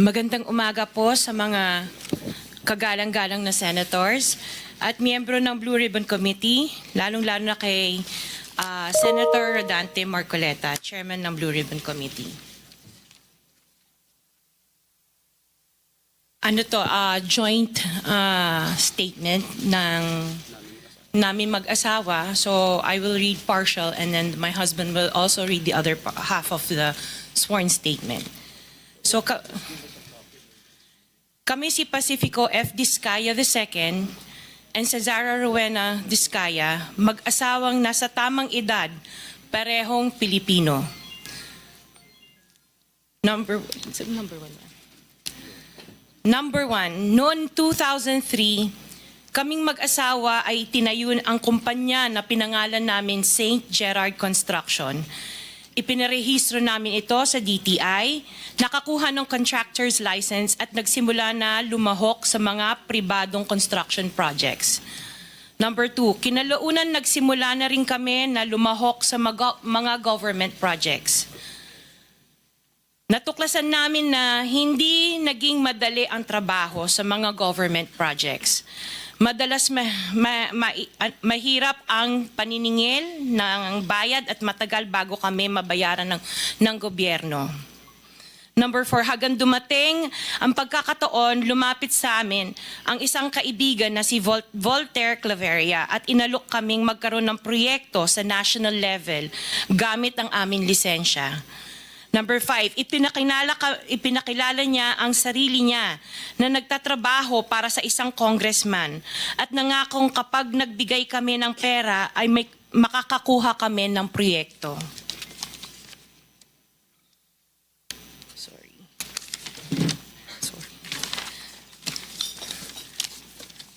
Magandang umaga po sa mga kagalang-galang na senators at miyembro ng Blue Ribbon Committee, lalong-lalo na kay ah, Senator Rodante Marcoleta, Chairman ng Blue Ribbon Committee. Ano to, ah, joint ah, statement ng namin mag-asawa. So I will read partial and then my husband will also read the other half of the sworn statement. So ka- kami si Pacifico F. Discaya II and si Zara Rowena Discaya, mag-asawang nasa tamang edad, parehong Pilipino. Number, number one? Number one, noong 2003, kaming mag-asawa ay tinayun ang kumpanya na pinangalan namin St. Gerard Construction. Ipinarehistro namin ito sa DTI, nakakuha ng contractor's license at nagsimula na lumahok sa mga pribadong construction projects. Number two, kinalaunan nagsimula na rin kami na lumahok sa mga government projects. Natuklasan namin na hindi naging madali ang trabaho sa mga government projects. Madalas ma- ma- ma- ah, mahirap ang paniningil ng bayad at matagal bago kami mabayaran ng, ng gobyerno. Number four, hagang dumating ang pagkakataon, lumapit sa amin ang isang kaibigan na si Vol- Voltaire Claveria at inalok kaming magkaroon ng proyekto sa national level gamit ang aming lisensya. Number five, ipinakilala, ipinakilala niya ang sarili niya na nagtatrabaho para sa isang congressman at nangakong kapag nagbigay kami ng pera ay may, makakakuha kami ng proyekto. Sorry. Sorry.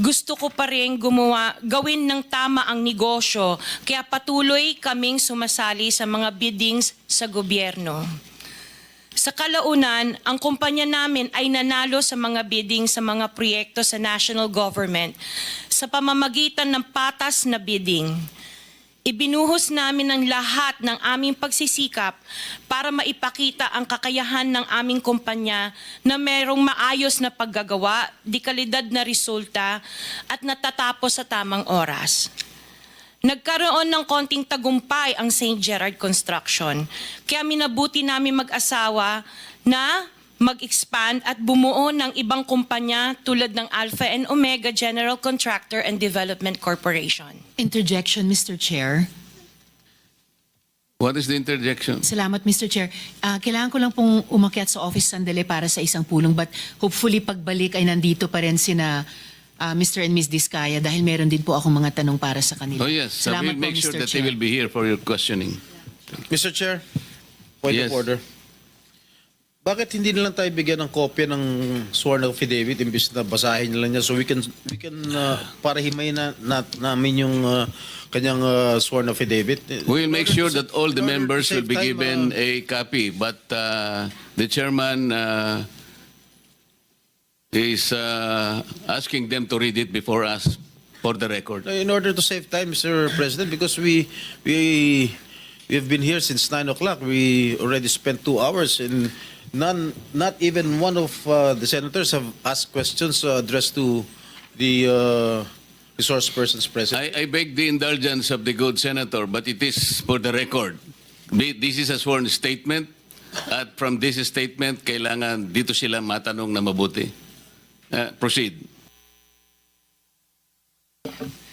Gusto ko pa rin gumawa, gawin ng tama ang negosyo kaya patuloy kaming sumasali sa mga biddings sa gobyerno. Sa kalaunan, ang kumpanya namin ay nanalo sa mga bidding sa mga proyekto sa national government sa pamamagitan ng patas na bidding. Ibinuhos namin ang lahat ng aming pagsisikap para maipakita ang kakayahan ng aming kumpanya na merong maayos na paggagawa, dikalidad na resulta at natatapos sa tamang oras. Nagkaroon ng konting tagumpay ang St. Gerard Construction. Kaya minabuti namin mag-asawa na mag-expand at bumuo ng ibang kumpanya tulad ng Alpha and Omega General Contractor and Development Corporation. Interjection, Mr. Chair. What is the interjection? Salamat, Mr. Chair. Ah, kailangan ko lang pong umakyat sa office sandali para sa isang pulong but hopefully pagbalik ay nandito pa rin sina ah, Mr. and Ms. Diskaya dahil meron din po akong mga tanong para sa kanila. Oh yes, I Salamat will make po, sure Mr. that they Chair. will be here for your questioning. Mr. Chair, point Yes. of order. Bakit hindi na lang tayo bigyan ng kopya ng sworn affidavit imbis na basahin na lang niya so we can we can uh, para himayin na, na namin yung uh, kanyang uh, sworn affidavit. We will make In sure that all in the members will be time, given uh, a copy, but uh, the chairman uh, is uh, asking them to read it before us for the record. in order to save time, Mr. President, because we we we have been here since nine o'clock. We already spent two hours, and none, not even one of uh, the senators have asked questions uh, addressed to the uh, resource persons present. I, I beg the indulgence of the good senator, but it is for the record. This is a sworn statement, at from this statement, kailangan dito sila matanong na mabuti. Uh, proceed.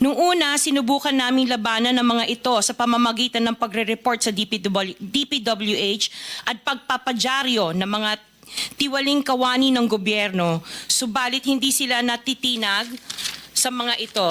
Nung una, sinubukan naming labanan ng mga ito sa pamamagitan ng pagre-report sa DPW, DPWH at pagpapadyaryo ng mga tiwaling kawani ng gobyerno, subalit hindi sila natitinag sa mga ito.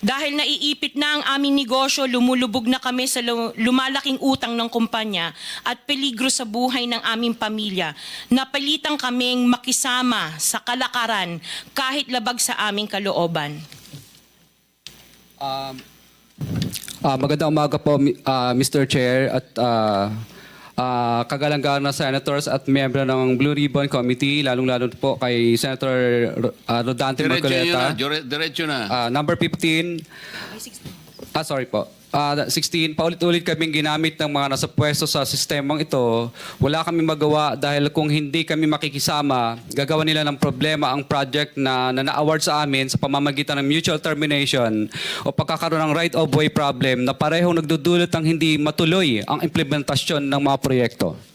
Dahil naiipit na ang aming negosyo, lumulubog na kami sa lu- lumalaking utang ng kumpanya at peligro sa buhay ng aming pamilya. Napalitan kaming makisama sa kalakaran kahit labag sa aming kalooban. Ah, magandang umaga po, mi- ah, Mr. Chair at ah, ah, kagalang-galang na senators at miyembro ng Blue Ribbon Committee, lalong-lalo po kay Senator ah, Rodante. Marcoleta. dire- Diretso na. Ah, number 15. Ah, sorry po. Ah, 16, paulit-ulit kaming ginamit ng mga nasa pwesto sa sistemang ito. Wala kami magawa dahil kung hindi kami makikisama, gagawa nila ng problema ang project na, na na-award sa amin sa pamamagitan ng mutual termination o pagkakaroon ng right of way problem na parehong nagdudulot ng hindi matuloy ang implementasyon ng mga proyekto.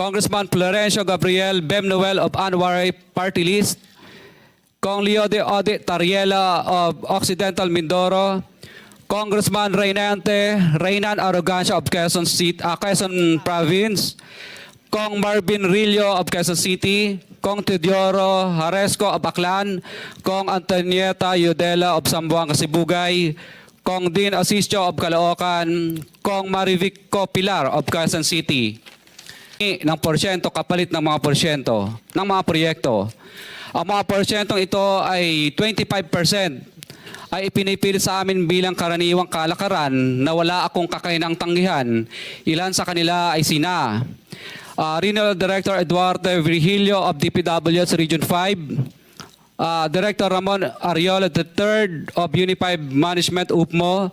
Congressman Florencio Gabriel Bem Noel of Anwaray Party List, Kong Leo de Ode Tariela of Occidental Mindoro, Congressman Reynante Reynan Arrogancia of Quezon, City, ah, Quezon Province, Kong Marvin Rillo of Quezon City, Kong Teodoro Haresco of Aklan, Kong Antonieta Yudela of Sambuanga, Sibugay, Kong Dean Asisio of Caloocan, Kong Marivic Pilar of Quezon City ng porsyento kapalit ng mga porsyento ng mga proyekto. Ang mga porsyentong ito ay 25% ay ipinipilit sa amin bilang karaniwang kalakaran na wala akong kakainang tanggihan. Ilan sa kanila ay sina uh, Regional Director Eduardo Virgilio of DPWS Region 5, uh, Director Ramon Ariola III of Unified Management UPMO,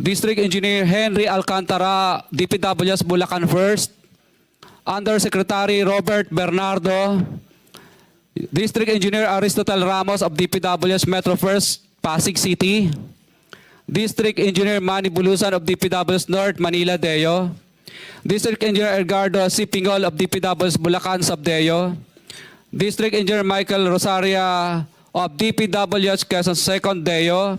District Engineer Henry Alcantara, DPWS Bulacan First, Undersecretary Robert Bernardo, District Engineer Aristotle Ramos of DPWS Metro First, Pasig City, District Engineer Manny Bulusan of DPWS North, Manila Deo, District Engineer Edgardo C. Pingol of DPW's Bulacan Subdeo, District Engineer Michael Rosaria of DPWH Quezon Second Deo,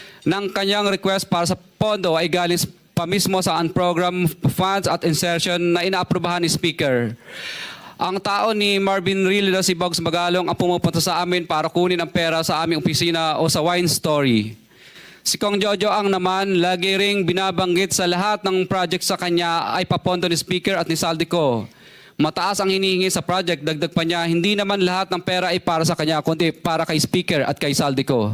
ng kanyang request para sa pondo ay galing pa mismo sa unprogram funds at insertion na inaaprubahan ni Speaker. Ang tao ni Marvin Rillo si Bogs Magalong ang pumupunta sa amin para kunin ang pera sa aming opisina o sa wine story. Si Kong Jojo ang naman lagi ring binabanggit sa lahat ng project sa kanya ay papondo ni Speaker at ni Saldico. Mataas ang hinihingi sa project, dagdag pa niya, hindi naman lahat ng pera ay para sa kanya, kundi para kay Speaker at kay Saldico.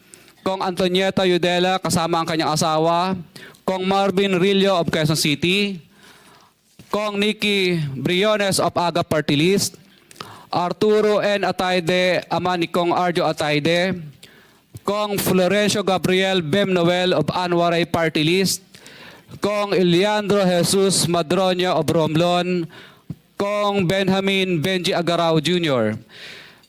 Kong Antonieta Yudela kasama ang kanyang asawa, Kong Marvin Rillo of Quezon City, Kong Nikki Briones of Aga Party List, Arturo N. Ataide, ama ni Kong Arjo Ataide, Kong Florencio Gabriel Bem Noel of Anwaray Party List, Kong Eliandro Jesus Madroña of Romblon, Kong Benjamin Benji Agarao Jr.